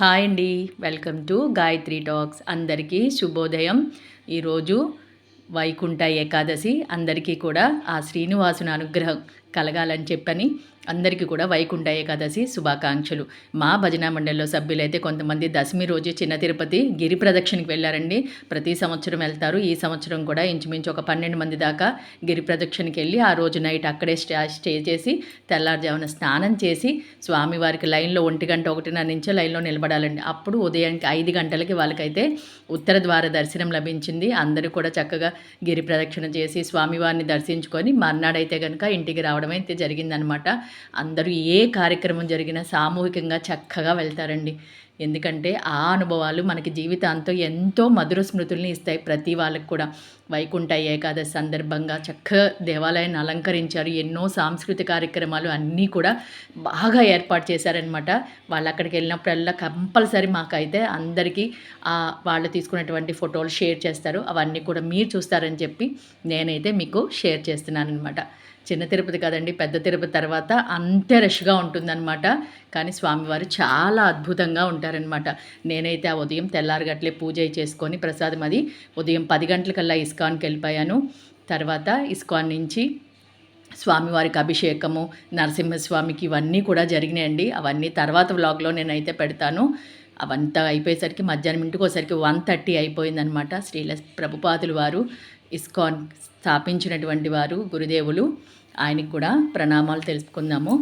Hi అండి. Welcome to Gayatri talks. అందరికీ శుభోదయం. ఈరోజు వైకుంఠ ఏకాదశి. అందరికీ కూడా ఆ శ్రీనివాసుని అనుగ్రహం. కలగాలని చెప్పని అందరికీ కూడా వైకుంఠ ఏకాదశి శుభాకాంక్షలు. మా భజన మండలిలో సభ్యులైతే కొంతమంది దశమి రోజు చిన్న తిరుపతి గిరి ప్రదక్షిణకి వెళ్ళారండి. ప్రతి సంవత్సరం వెళ్తారు. ఈ సంవత్సరం కూడా ఇంచుమించు ఒక పన్నెండు మంది దాకా గిరి ప్రదక్షిణకి వెళ్ళి ఆ రోజు నైట్ అక్కడే స్టే స్టే చేసి తెల్లారుజామున స్నానం చేసి స్వామివారికి లైన్లో ఒంటి గంట ఒకటిన్నర నుంచే లైన్లో నిలబడాలండి. అప్పుడు ఉదయానికి ఐదు గంటలకి వాళ్ళకైతే ఉత్తర ద్వార దర్శనం లభించింది. అందరూ కూడా చక్కగా గిరి ప్రదక్షిణ చేసి స్వామివారిని దర్శించుకొని మర్నాడైతే కనుక ఇంటికి రావడం అయితే జరిగిందనమాట అందరూ ఏ కార్యక్రమం జరిగినా సామూహికంగా చక్కగా వెళ్తారండి. ఎందుకంటే ఆ అనుభవాలు మనకి జీవితాంతం ఎంతో మధుర స్మృతుల్ని ఇస్తాయి ప్రతి వాళ్ళకి కూడా. వైకుంఠ ఏకాదశి సందర్భంగా చక్కగా దేవాలయాన్ని అలంకరించారు. ఎన్నో సాంస్కృతిక కార్యక్రమాలు అన్నీ కూడా బాగా ఏర్పాటు చేశారనమాట వాళ్ళు అక్కడికి వెళ్ళినప్పుడల్లా కంపల్సరీ మాకైతే అందరికీ వాళ్ళు తీసుకున్నటువంటి ఫోటోలు షేర్ చేస్తారు. అవన్నీ కూడా మీరు చూస్తారని చెప్పి నేనైతే మీకు షేర్ చేస్తున్నాను అనమాట చిన్న తిరుపతి కదండి పెద్ద తిరుపతి తర్వాత అంతే రష్గా ఉంటుందన్నమాట. కానీ స్వామివారు చాలా అద్భుతంగా ఉంటారనమాట నేనైతే ఆ ఉదయం తెల్లారగట్లే పూజ చేసుకొని ప్రసాదం అది ఉదయం పది గంటలకల్లా ఇస్కాన్కి వెళ్ళిపోయాను. తర్వాత ఇస్కాన్ నుంచి స్వామివారికి అభిషేకము నరసింహస్వామికి ఇవన్నీ కూడా జరిగినాయండి. అవన్నీ తర్వాత వ్లాగ్లో నేనైతే పెడతాను. అవంతా అయిపోయేసరికి మధ్యాహ్నం ఇంటికి వచ్చేసరికి వన్ థర్టీ అయిపోయిందనమాట శ్రీల ప్రభుపాదులు వారు ఇస్కాన్ స్థాపించినటువంటి వారు గురుదేవులు ఆయనకి కూడా ప్రణామాలు తెలుసుకుందాము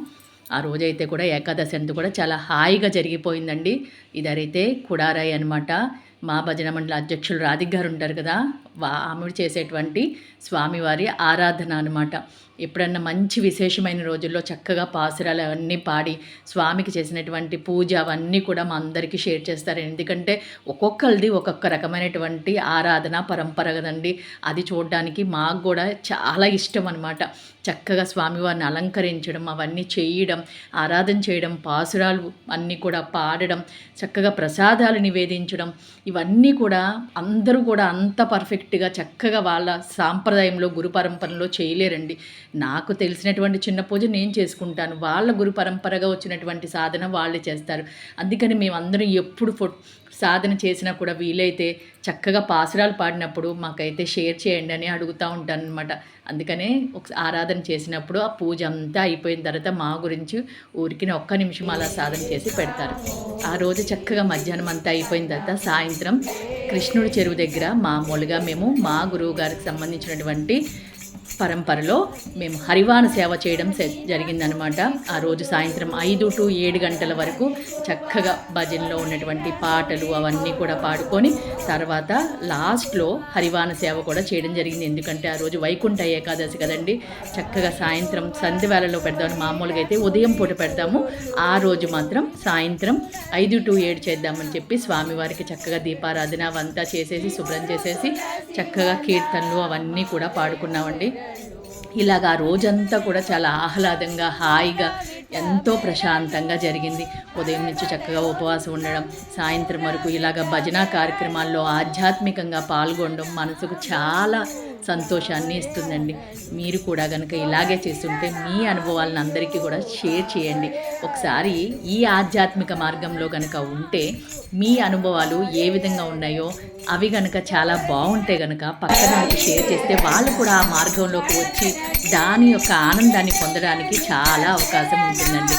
ఆ రోజైతే కూడా ఏకాదశి అంతా కూడా చాలా హాయిగా జరిగిపోయిందండి. ఇదైతే కుడారాయి అనమాట మా భజన మండలి అధ్యక్షులు రాధిక్ గారు ఉంటారు కదా. ఆమె చేసేటువంటి స్వామివారి ఆరాధన అనమాట ఎప్పుడన్నా మంచి విశేషమైన రోజుల్లో చక్కగా పాసురాలు అవన్నీ పాడి స్వామికి చేసినటువంటి పూజ అవన్నీ కూడా మా అందరికీ షేర్ చేస్తారు. ఎందుకంటే ఒక్కొక్కరిది ఒక్కొక్క రకమైనటువంటి ఆరాధన పరంపర కదండి. అది చూడడానికి మాకు కూడా చాలా ఇష్టం అనమాట చక్కగా స్వామివారిని అలంకరించడం అవన్నీ చేయడం ఆరాధన చేయడం పాసురాలు అన్నీ కూడా పాడడం చక్కగా ప్రసాదాలు నివేదించడం ఇవన్నీ కూడా అందరూ కూడా అంత పర్ఫెక్ట్ పర్ఫెక్ట్గా చక్కగా వాళ్ళ సాంప్రదాయంలో గురు పరంపరలో చేయలేరండి. నాకు తెలిసినటువంటి చిన్న పూజ నేను చేసుకుంటాను. వాళ్ళ గురు పరంపరగా వచ్చినటువంటి సాధన వాళ్ళే చేస్తారు. అందుకని మేమందరం ఎప్పుడు ఫో సాధన చేసినా కూడా వీలైతే చక్కగా పాసురాలు పాడినప్పుడు మాకైతే షేర్ చేయండి అని అడుగుతూ ఉంటాను అనమాట అందుకనే ఒక ఆరాధన చేసినప్పుడు ఆ పూజ అంతా అయిపోయిన తర్వాత మా గురించి ఊరికి ఒక్క నిమిషం అలా సాధన చేసి పెడతారు. ఆ రోజు చక్కగా మధ్యాహ్నం అంతా అయిపోయిన తర్వాత సాయంత్రం కృష్ణుడి చెరువు దగ్గర మామూలుగా మేము మా గురువు గారికి సంబంధించినటువంటి పరంపరలో మేము హరివాన సేవ చేయడం జరిగిందనమాట ఆ రోజు సాయంత్రం ఐదు టు ఏడు గంటల వరకు చక్కగా భజనలో ఉన్నటువంటి పాటలు అవన్నీ కూడా పాడుకొని తర్వాత లాస్ట్లో హరివాన సేవ కూడా చేయడం జరిగింది. ఎందుకంటే ఆ రోజు వైకుంఠ ఏకాదశి కదండి. చక్కగా సాయంత్రం సంధ్య వేళలో పెడదామని మామూలుగా అయితే ఉదయం పూట పెడతాము. ఆ రోజు మాత్రం సాయంత్రం ఐదు టు ఏడు చేద్దామని చెప్పి స్వామివారికి చక్కగా దీపారాధన అవంతా చేసేసి శుభ్రం చేసేసి చక్కగా కీర్తనలు అవన్నీ కూడా పాడుకున్నామండి. ఇలాగ ఆ రోజంతా కూడా చాలా ఆహ్లాదంగా హాయిగా ఎంతో ప్రశాంతంగా జరిగింది. ఉదయం నుంచి చక్కగా ఉపవాసం ఉండడం సాయంత్రం వరకు ఇలాగ భజన కార్యక్రమాల్లో ఆధ్యాత్మికంగా పాల్గొనడం మనసుకు చాలా సంతోషాన్ని ఇస్తుందండి. మీరు కూడా కనుక ఇలాగే చేస్తుంటే మీ అనుభవాలను అందరికీ కూడా షేర్ చేయండి. ఒకసారి ఈ ఆధ్యాత్మిక మార్గంలో కనుక ఉంటే మీ అనుభవాలు ఏ విధంగా ఉన్నాయో అవి కనుక చాలా బాగుంటే కనుక పక్కన షేర్ చేస్తే వాళ్ళు కూడా ఆ మార్గంలోకి వచ్చి దాని యొక్క ఆనందాన్ని పొందడానికి చాలా అవకాశం ఉంటుందండి.